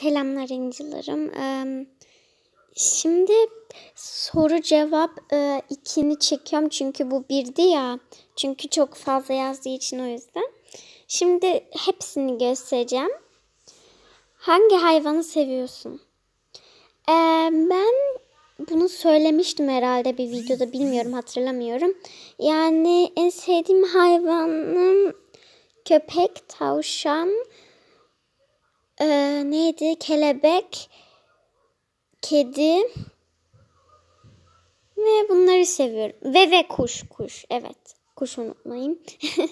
Selamlar. Eee, Şimdi soru cevap ikini çekiyorum çünkü bu birdi ya. Çünkü çok fazla yazdığı için o yüzden. Şimdi hepsini göstereceğim. Hangi hayvanı seviyorsun? Ben bunu söylemiştim herhalde bir videoda bilmiyorum hatırlamıyorum. Yani en sevdiğim hayvanım köpek, tavşan, eee, neydi? Kelebek, kedi ve bunları seviyorum. Ve ve kuş, kuş. Evet. Kuş unutmayın.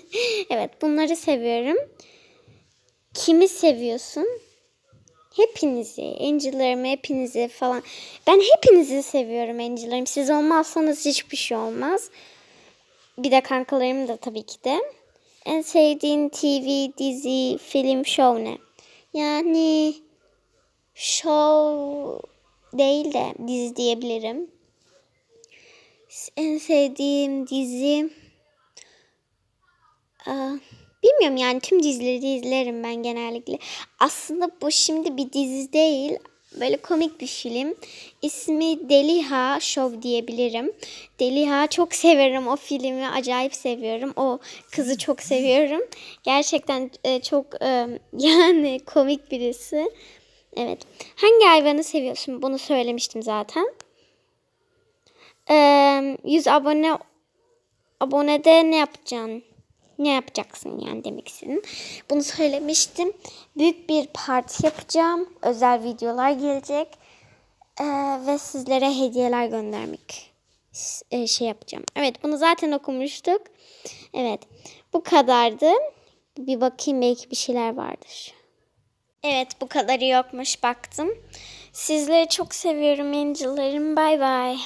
evet, bunları seviyorum. Kimi seviyorsun? Hepinizi, Angel'larımı hepinizi falan. Ben hepinizi seviyorum Angel'larım. Siz olmazsanız hiçbir şey olmaz. Bir de kankalarım da tabii ki de. En sevdiğin TV, dizi, film, show ne? Yani show değil de dizi diyebilirim. En sevdiğim dizi Aa, bilmiyorum yani tüm dizileri izlerim ben genellikle. Aslında bu şimdi bir dizi değil. Böyle komik bir film. İsmi Deliha Show diyebilirim. Deliha çok severim o filmi. Acayip seviyorum. O kızı çok seviyorum. Gerçekten e, çok e, yani komik birisi. Evet. Hangi hayvanı seviyorsun? Bunu söylemiştim zaten. Ee, 100 abone abonede ne yapacaksın? Ne yapacaksın yani demek istedim. Bunu söylemiştim. Büyük bir parti yapacağım. Özel videolar gelecek. Ee, ve sizlere hediyeler göndermek e, şey yapacağım. Evet bunu zaten okumuştuk. Evet bu kadardı. Bir bakayım belki bir şeyler vardır. Evet bu kadarı yokmuş baktım. Sizleri çok seviyorum Angel'larım. Bay bay.